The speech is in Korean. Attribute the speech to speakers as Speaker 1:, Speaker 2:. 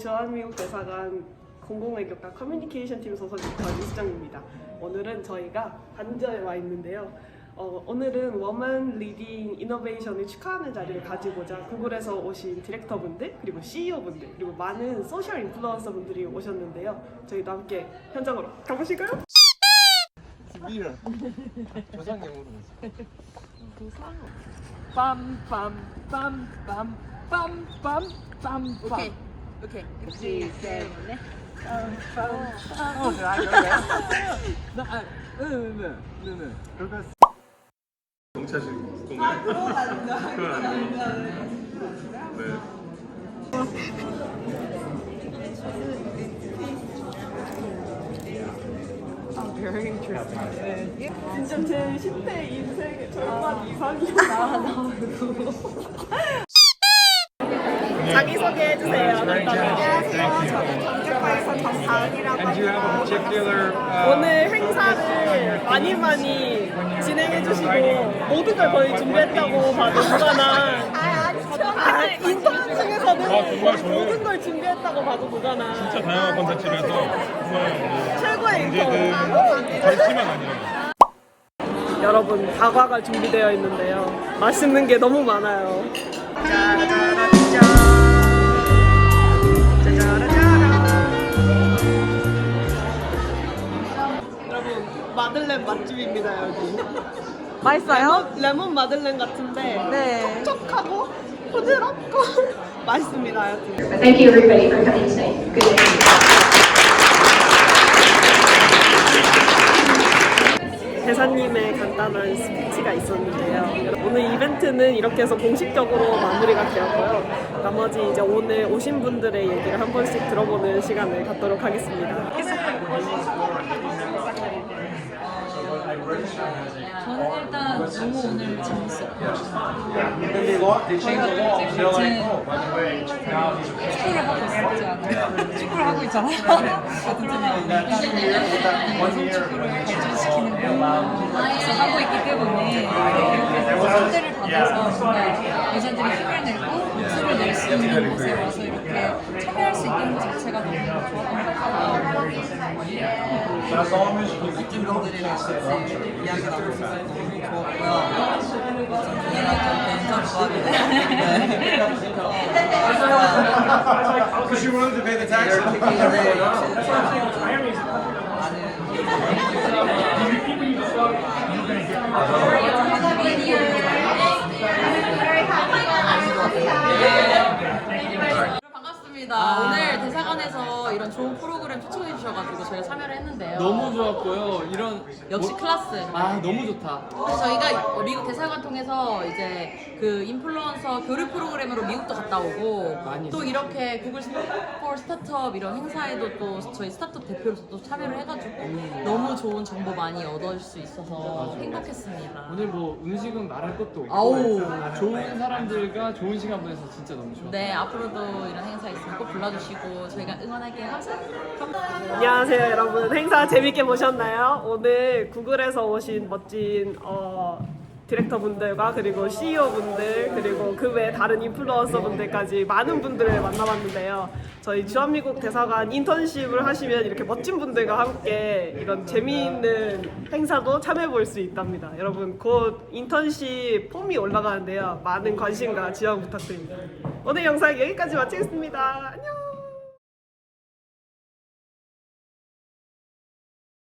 Speaker 1: 주한미국 대사관 공공외교과 커뮤니케이션 팀 소속인 권수정입니다. 오늘은 저희가 반저에 와 있는데요. 어, 오늘은 워먼 리딩 이노베이션을 축하하는 자리를 가지고자 구글에서 오신 디렉터분들 그리고 CEO분들 그리고 많은 소셜 인플루언서분들이 오셨는데요. 저희도 함께 현장으로 가보실까요?
Speaker 2: 미러 조상용으로
Speaker 3: 빰빰빰빰빰빰빰
Speaker 4: 오케이 오케이. 둘 셋넷
Speaker 2: 경찰실 공연 그건 아니에요 네.
Speaker 1: 진짜 제 10대 인생의 절반 이상이 나와 나오고 자기소개 해 주세요.
Speaker 5: Thank you. And do you have a particular uh,
Speaker 1: 오늘 행사를 많이 많이 진행해 주시고 모든 걸 거의 준비했다고 봐도 무관한 아, 인터넷 중에서는
Speaker 5: 아, 저는
Speaker 1: 모든 걸 준비했다고 봐도 무관한
Speaker 5: 진짜 다양한 컨텐츠라서 정말
Speaker 1: 최고의
Speaker 5: 언제든
Speaker 1: 인터
Speaker 5: 절치만 아니에요.
Speaker 1: 여러분 다과가 준비되어 있는데요 맛있는 게 너무 많아요 마들렌 맛집입니다 여기
Speaker 4: 맛있어요?
Speaker 1: 레몬, 레몬 마들렌 같은데
Speaker 4: 네.
Speaker 1: 촉촉하고 부드럽고 맛있습니다 하여튼
Speaker 6: Thank you everybody for coming today. Good day.
Speaker 1: 대사님의 간단한 스피치가 있었는데요. 오늘 이벤트는 이렇게 해서 공식적으로 마무리가 되었고요. 나머지 이제 오늘 오신 분들의 얘기를 한 번씩 들어보는 시간을 갖도록 하겠습니다.
Speaker 3: 저는 일단 너무 오늘 재밌었고 축구를 하고 있었지 않아요? 축구를 하고 있잖아요. 여성 축구를 발전시키는 것을 하고 있기 때문에 이렇게 상대를 받아서 정말 여자들이 힘을 내고 목소리를 낼 수 있는 곳에 와서 이렇게 참여할 수 있는 것 자체가 너무 좋았던 것 같아요.
Speaker 7: 멋진 분들이랑 같이 이야기 나눌 수 있어서 너무 좋았고요. 좀 이해가 좀 괜찮고
Speaker 2: Because you wanted to pay the taxes.
Speaker 4: 반 좋은 프로그램 초청해 주셔가지고 저희가 참여를 했는데요.
Speaker 8: 너무 좋았고요. 이런
Speaker 4: 역시
Speaker 8: 뭐-
Speaker 4: 클라스.
Speaker 8: 아 너무 좋다.
Speaker 4: 그래서 저희가 미국 대사관 통해서 이제 그 인플루언서 교류 프로그램으로 미국도 갔다 오고
Speaker 8: 많이
Speaker 4: 또 이렇게 구글 스포 스타트업 이런 행사에도 또 저희 스타트업 대표로서 또 참여를 해가지고 너무 좋은 정보 많이 얻을 수 있어서 행복했습니다.
Speaker 8: 오늘 뭐 음식은 말할 것도 없고
Speaker 4: 아우.
Speaker 8: 좋은 사람들과 좋은 시간 보내서 진짜 너무 좋아.
Speaker 4: 네 앞으로도 이런 행사 있으면 꼭 불러주시고 저희가 응원할게요. 감사합니다.
Speaker 1: 안녕하세요 여러분. 행사 재밌게 보셨나요? 오늘 구글에서 오신 멋진 어, 디렉터분들과 그리고 CEO분들 그리고 그 외 다른 인플루언서분들까지 많은 분들을 만나봤는데요. 저희 주한미국 대사관 인턴십을 하시면 이렇게 멋진 분들과 함께 이런 재미있는 행사도 참여해 볼 수 있답니다. 여러분 곧 인턴십 폼이 올라가는데요. 많은 관심과 지원 부탁드립니다. 오늘 영상 여기까지 마치겠습니다. 안녕